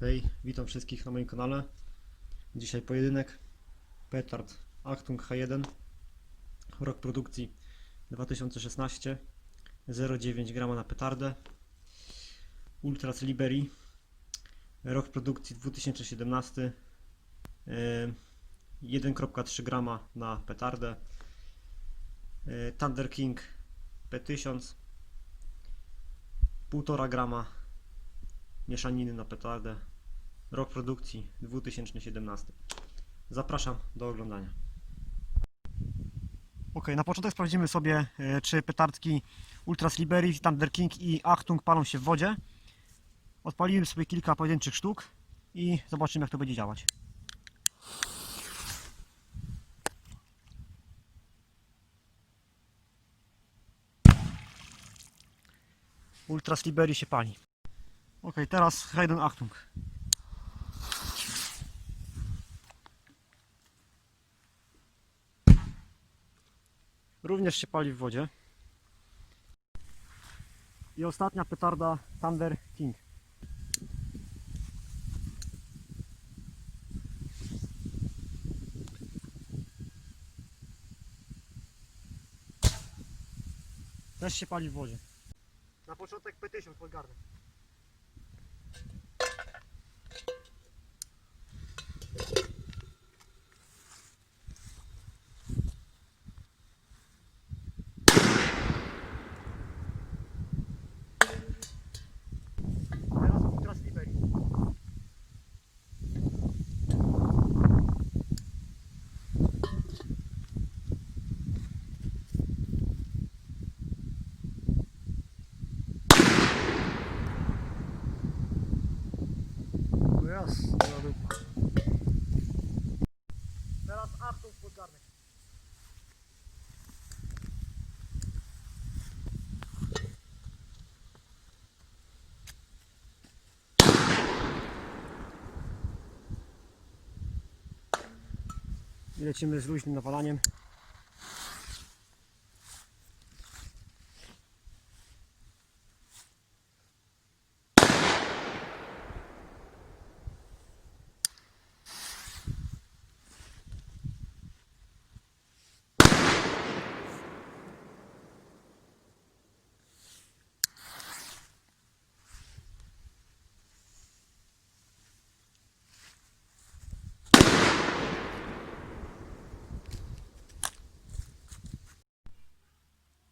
Hej, witam wszystkich na moim kanale. Dzisiaj pojedynek. Petard Achtung H1 Rok produkcji 2016 0,9 grama na petardę. Ultras Liberi Rok produkcji 2017 e, 1,3 grama na petardę. E, Thunder King P1000 1,5 grama mieszaniny na petardę. Rok produkcji 2017. Zapraszam do oglądania. Ok, na początek sprawdzimy sobie, e, czy petardki Ultras Liberi, Thunder King i Achtung palą się w wodzie. Odpalimy sobie kilka pojedynczych sztuk i zobaczymy, jak to będzie działać. Ultras Liberi się pali. Ok, teraz Hayden Achtung. Również się pali w wodzie. I ostatnia petarda Thunder King. Też się pali w wodzie. Na początek P1000 podgarnek. Teraz Ultras Liberi. Jas, Teraz Achtung podgarnek. Lecimy z luźnym nawalaniem.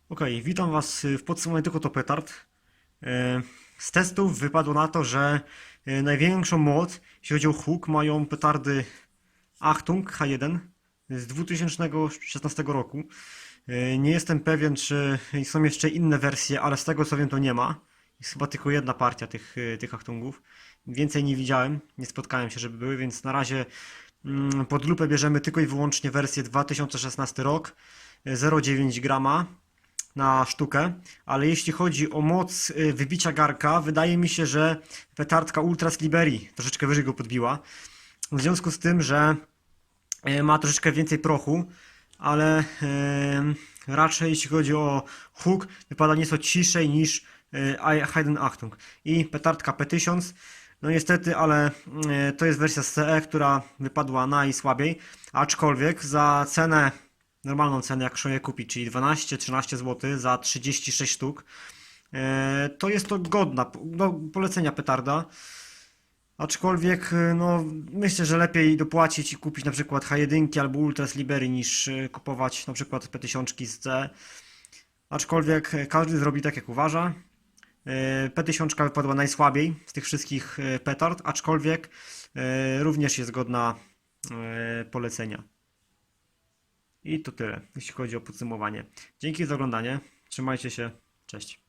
Ok, witam Was w podsumowaniu tylko to petard. E, Z testów wypadło na to, że e, największą moc, jeśli chodzi o huk, mają petardy Achtung H1 z 2016 roku. E, Nie jestem pewien, czy są jeszcze inne wersje, ale z tego co wiem, to nie ma. Jest chyba tylko jedna partia tych, tych Achtungów. Więcej nie widziałem, nie spotkałem się, żeby były, więc na razie mm, pod lupę bierzemy tylko i wyłącznie wersję 2016 rok, e, 0,9 grama na sztukę, ale jeśli chodzi o moc y, wybicia garka, wydaje mi się, że petardka Ultras Liberi troszeczkę wyżej go podbiła. W związku z tym, że y, ma troszeczkę więcej prochu, ale y, raczej jeśli chodzi o huk, wypada nieco ciszej niż Hayden Achtung. I petardka P1000, no niestety, ale to jest wersja CE, która wypadła najsłabiej, aczkolwiek za cenę normalną cenę, jak je kupić, czyli 12-13 zł za 36 sztuk. E, To jest to godna do polecenia petarda. Aczkolwiek, e, no, myślę, że lepiej dopłacić i kupić na przykład H1 albo Ultras Libery niż e, kupować na przykład P1000 z C. Aczkolwiek każdy zrobi tak jak uważa. E, P1000 wypadła najsłabiej z tych wszystkich petard, aczkolwiek również jest godna polecenia. I to tyle, jeśli chodzi o podsumowanie. Dzięki za oglądanie. Trzymajcie się. Cześć.